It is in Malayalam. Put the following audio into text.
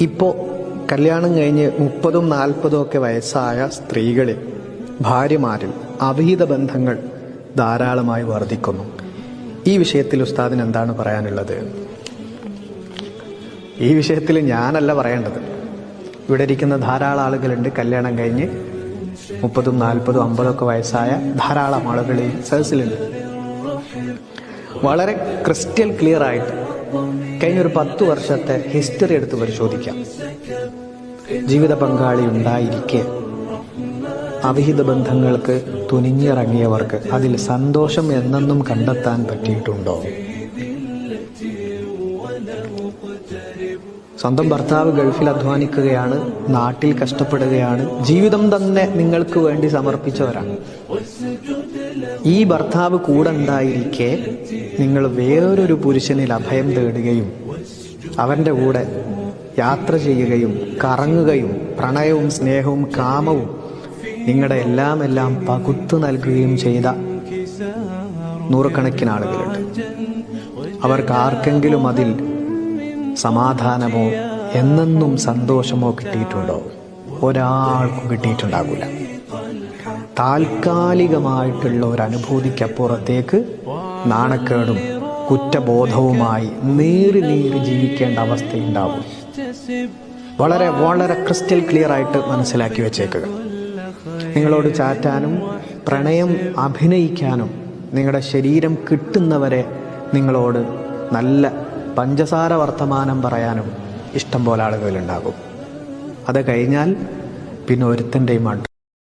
ഇപ്പോൾ കല്യാണം കഴിഞ്ഞ് മുപ്പതും നാൽപ്പതും ഒക്കെ വയസ്സായ സ്ത്രീകളിൽ ഭാര്യമാരിൽ അവിഹിത ബന്ധങ്ങൾ ധാരാളമായി വർദ്ധിക്കുന്നു. ഈ വിഷയത്തിൽ ഉസ്താദിന് എന്താണ് പറയാനുള്ളത്? ഈ വിഷയത്തിൽ ഞാനല്ല പറയേണ്ടത്. ഇവിടെ ഇരിക്കുന്ന ധാരാളം ആളുകളുണ്ട് കല്യാണം കഴിഞ്ഞ് മുപ്പതും നാൽപ്പതും അമ്പതും ഒക്കെ വയസ്സായ ധാരാളം ആളുകൾ ഈ സദസ്സിലുണ്ട് വളരെ ക്രിസ്റ്റൽ ക്ലിയർ ആയിട്ട് കഴിഞ്ഞ ഒരു പത്ത് വർഷത്തെ ഹിസ്റ്ററി എടുത്ത് പരിശോധിക്കാം. ജീവിത പങ്കാളി ഉണ്ടായിരിക്കെ. അവിഹിത ബന്ധങ്ങൾക്ക് തുനിഞ്ഞിറങ്ങിയവർക്ക് അതിൽ സന്തോഷം എന്നെന്നും കണ്ടെത്താൻ പറ്റിയിട്ടുണ്ടോ? സ്വന്തം ഭർത്താവ് ഗൾഫിൽ അധ്വാനിക്കുകയാണ് നാട്ടിൽ കഷ്ടപ്പെടുകയാണ് ജീവിതം തന്നെ നിങ്ങൾക്ക് വേണ്ടി സമർപ്പിച്ചവരാണ്. ഈ ഭർത്താവ് കൂടെ ഉണ്ടായിരിക്കെ നിങ്ങൾ വേറൊരു പുരുഷനിൽ അഭയം തേടുകയും അവന്റെ കൂടെ യാത്ര ചെയ്യുകയും കറങ്ങുകയും പ്രണയവും സ്നേഹവും കാമവും നിങ്ങളുടെ എല്ലാം എല്ലാം പകുത്തു നൽകുകയും ചെയ്ത നൂറുകണക്കിന് ആളുകളുണ്ട്. അവർക്ക് ആർക്കെങ്കിലും അതിൽ സമാധാനമോ എന്നെന്നും സന്തോഷമോ കിട്ടിയിട്ടുണ്ടോ? ഒരാൾക്കും കിട്ടിയിട്ടുണ്ടാകില്ല താൽക്കാലികമായിട്ടുള്ള ഒരു അനുഭൂതിക്കപ്പുറത്തേക്ക് നാണക്കേടും കുറ്റബോധവുമായി നീറി നീറി ജീവിക്കേണ്ട അവസ്ഥയുണ്ടാവും. വളരെ വളരെ ക്രിസ്റ്റൽ ക്ലിയർ ആയിട്ട് മനസ്സിലാക്കി വെച്ചേക്കുക. നിങ്ങളോട് ചാറ്റാനും പ്രണയം അഭിനയിക്കാനും നിങ്ങളുടെ ശരീരം കിട്ടുന്നവരെ നിങ്ങളോട് നല്ല പഞ്ചസാര വർത്തമാനം പറയാനും ഇഷ്ടം പോലെ ആളുകളുണ്ടാകും അത് കഴിഞ്ഞാൽ പിന്നെ ഒരുത്തന്റെയും